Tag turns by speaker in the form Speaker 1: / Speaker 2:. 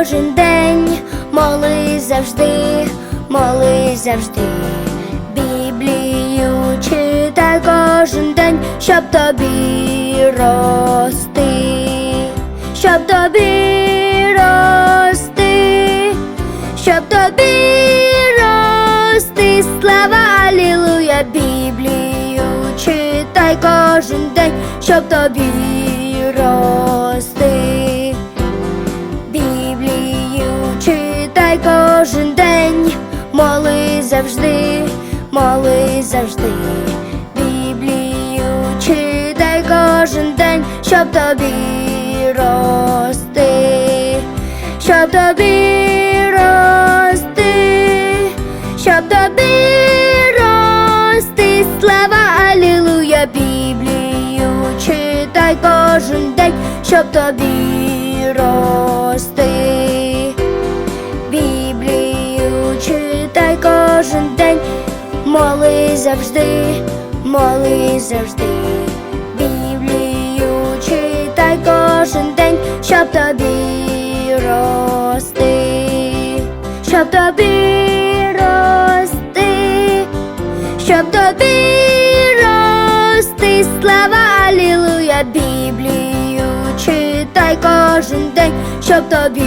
Speaker 1: кожен день, молись завжди, молись завжди. Біблію читай кожен день, щоб тобі рости, щоб тобі рости, щоб тобі рости, слава Алілуя, Біблію читай кожен день, щоб тобі рости. Завжди, моли завжди. Біблію читай кожен день, щоб тобі рости, щоб тобі рости, щоб тобі рости, слава Алілуя, Біблію читай кожен день, щоб тобі рости. Моли завжди, моли завжди. Біблію читай кожен день, щоб тобі рости, щоб тобі рости, щоб тобі рости, слава Алілуя, Біблію читай кожен день, щоб тобі